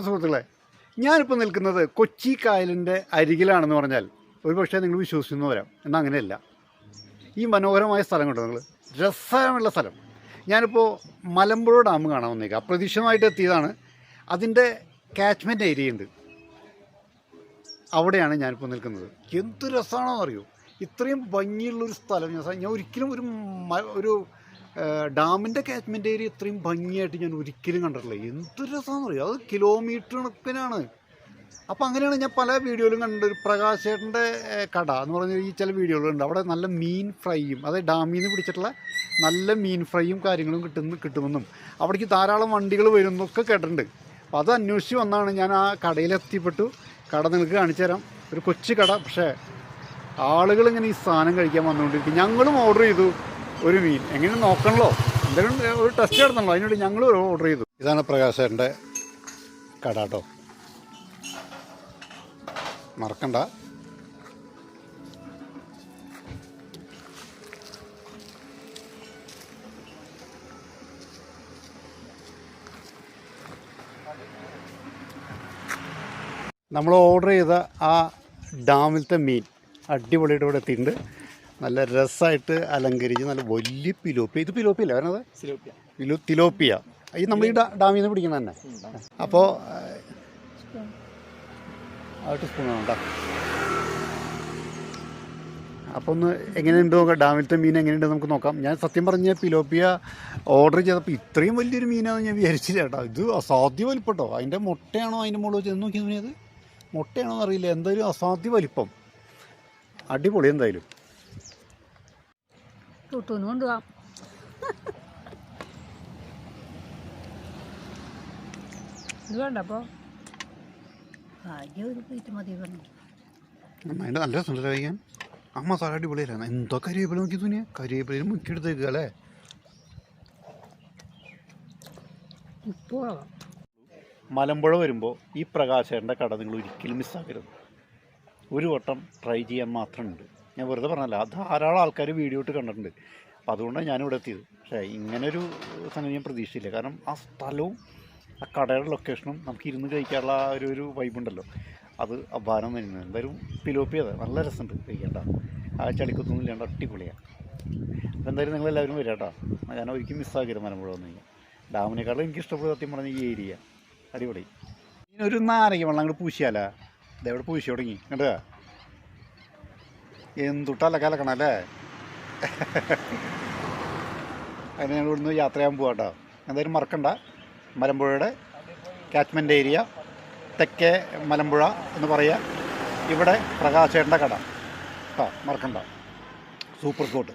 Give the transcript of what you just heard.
നമസ്കാരം സുഹൃത്തുക്കളെ. ഞാനിപ്പോൾ നിൽക്കുന്നത് കൊച്ചി കായലിന്റെ അരികിലാണെന്ന് പറഞ്ഞാൽ ഒരു പക്ഷേ നിങ്ങൾ വിശ്വസിക്കുന്നു വരാം. എന്നാൽ അങ്ങനെയല്ല. ഈ മനോഹരമായ സ്ഥലം കണ്ടോ നിങ്ങൾ? രസമുള്ള സ്ഥലം. ഞാനിപ്പോൾ മലമ്പുഴ ഡാം കാണാൻ വന്നേക്കാം. അപ്രതീക്ഷിതമായിട്ട് എത്തിയതാണ്. അതിന്റെ കാച്ച്മെന്റ് ഏരിയ ഉണ്ട്. അവിടെയാണ് ഞാനിപ്പോൾ നിൽക്കുന്നത്. എന്ത് രസമാണോ അറിയോ ഇത്രയും ഭംഗിയുള്ളൊരു സ്ഥലം. ഞാൻ ഞാൻ ഒരിക്കലും ഒരു ഒരു ഡാമിന്റെ കാറ്റ്മെന്റ് ഏരിയ ഇത്രയും ഭംഗിയായിട്ട് ഞാൻ ഒരിക്കലും കണ്ടിട്ടില്ല. എന്തൊരു രസമാണെന്ന് അറിയോ അത് കിലോമീറ്റർ കണക്കിനാണ്. അപ്പോൾ അങ്ങനെയാണ് ഞാൻ പല വീഡിയോയിലും കണ്ടത് ഒരു പ്രകാശേട്ടന്റെ കട എന്ന് പറഞ്ഞ ഈ ചില വീഡിയോകളുണ്ട്. അവിടെ നല്ല മീൻ ഫ്രൈയും അതായത് ഡാമിൽ നിന്ന് പിടിച്ചിട്ടുള്ള നല്ല മീൻ ഫ്രൈയും കാര്യങ്ങളും കിട്ടുന്നു കിട്ടുമെന്നും. അവിടേക്ക് ധാരാളം വണ്ടികൾ വരുന്നൊക്കെ കേട്ടിട്ടുണ്ട്. അപ്പോൾ അത് അന്വേഷിച്ച് വന്നാണ് ഞാൻ ആ കടയിലെത്തിപ്പെട്ടു. കട നിങ്ങൾക്ക് കാണിച്ചു തരാം. ഒരു കൊച്ചു കട. പക്ഷേ ആളുകൾ ഇങ്ങനെ ഈ സാധനം കഴിക്കാൻ വന്നുകൊണ്ടിരിക്കും ഞങ്ങളും ഓർഡർ ചെയ്തു. ഒരു മീൻ. എങ്ങനെ നോക്കണല്ലോ? എന്തെങ്കിലും ഒരു ടെസ്റ്റ് നടന്നല്ലോ അതിനോട് ഞങ്ങൾ ഓർഡർ ചെയ്തു. ഇതാണ് പ്രകാശേട്ടന്റെ കട കേട്ടോ. മറക്കണ്ട. നമ്മൾ ഓർഡർ ചെയ്ത ആ ഡാമിലത്തെ മീൻ അടിപൊളിയായിട്ട് ഇവിടെ എത്തിയിട്ടുണ്ട്. നല്ല രസമായിട്ട് അലങ്കരിച്ച് നല്ല വലിയ പിലോപ്പിയ. ഇത് പിലോപ്പിയല്ലേ പിലോ തിലോപ്പിയ. ഈ നമ്മൾ ഈ ഡാ- ഡാമിൽ നിന്ന് പിടിക്കുന്ന തന്നെ. അപ്പോൾ ആയിട്ട് സ്പൂൺ. വേണ്ട അപ്പോൾ ഒന്ന് എങ്ങനെയുണ്ട് നോക്കാം ഡാമിലത്തെ മീൻ എങ്ങനെയുണ്ട് നമുക്ക് നോക്കാം. ഞാൻ സത്യം പറഞ്ഞ പിലോപ്പിയ ഓർഡർ ചെയ്തപ്പോൾ ഇത്രയും വലിയൊരു മീനാണെന്ന് ഞാൻ വിചാരിച്ചില്ല കേട്ടോ ഇത് അസാധ്യ വലിപ്പട്ടോ. അതിന്റെ മുട്ടയാണോ അതിന്റെ മുകളിൽ വെച്ച് നോക്കി തോന്നിയത് മുട്ടയാണോ എന്നറിയില്ല എന്തായാലും അസാധ്യ വലിപ്പം. അടിപൊളി എന്തായാലും. തൊട്ടൂന്ന് കൊണ്ടുപോകാം ഇത് വേണ്ടപ്പോൾ ആദ്യം ഒരു പ്ലേറ്റ് മതി പറഞ്ഞു അതിന്റെ നല്ല രസമുണ്ട് കഴിക്കാൻ. ആ മസാല അടിപൊളിയല്ല? എന്തോ കരിവേപ്പില നോക്കി തുനിയ കരിവേപ്പിലയിൽ മുക്കിയെടുത്തേക്കുക അല്ലേ? ഉപ്പ് വേണം മലമ്പുഴ വരുമ്പോൾ ഈ പ്രകാശേന്റെ കട നിങ്ങൾ ഒരിക്കലും മിസ്സാക്കരുത് ഒരു വട്ടം ട്രൈ ചെയ്യാൻ മാത്രമുണ്ട്. ഞാൻ വെറുതെ പറഞ്ഞല്ല ധാരാളം ആൾക്കാർ വീഡിയോ ഇട്ട് കണ്ടിട്ടുണ്ട്. അപ്പോൾ അതുകൊണ്ടാണ് ഞാനിവിടെ എത്തിയത്. പക്ഷേ ഇങ്ങനൊരു സംഗതി ഞാൻ പ്രതീക്ഷിച്ചില്ല. കാരണം ആ സ്ഥലവും ആ കടയുടെ ലൊക്കേഷനും നമുക്ക് ഇരുന്ന് കഴിക്കാനുള്ള ആ ഒരു ഒരു വൈബുണ്ടല്ലോ അത് അപാരം തന്നെയാണ്. എന്തായാലും പിലോപ്പി അതെ. നല്ല രസമുണ്ട് കഴിക്കേണ്ട ആ ചളിക്കൊത്തൊന്നും ഇല്ലാണ്ട് അടിപൊളിയാണ് അപ്പോൾ എന്തായാലും നിങ്ങളെല്ലാവരും വരാം കേട്ടോ ഞാൻ ഒരിക്കലും മിസ്സാക്കരുത് മലമ്പുഴ വന്നു കഴിഞ്ഞാൽ. ഡാമിനേക്കാളും എനിക്ക് ഇഷ്ടപ്പെട്ട സത്യം പറഞ്ഞ ഈ ഏരിയ അടിപൊളി. ഇനി ഒരു നാരങ്ങ വെള്ളം അങ്ങോട്ട് പൂശിയാലോ. ഇതെവിടെ പൂശി തുടങ്ങി. കണ്ടാ എന്തുട്ടല്ല കലക്കണം അല്ലേ അതിന് ഞങ്ങൾ ഇവിടുന്ന് യാത്ര ചെയ്യാൻ പോവാം കേട്ടോ എന്തായാലും മറക്കണ്ട. മലമ്പുഴയുടെ കാച്ച്മെന്റ് ഏരിയ തെക്കേ മലമ്പുഴ എന്ന് പറയുക ഇവിടെ പ്രകാശേട്ടന്റെ കട. കേട്ടോ മറക്കണ്ട. Super coat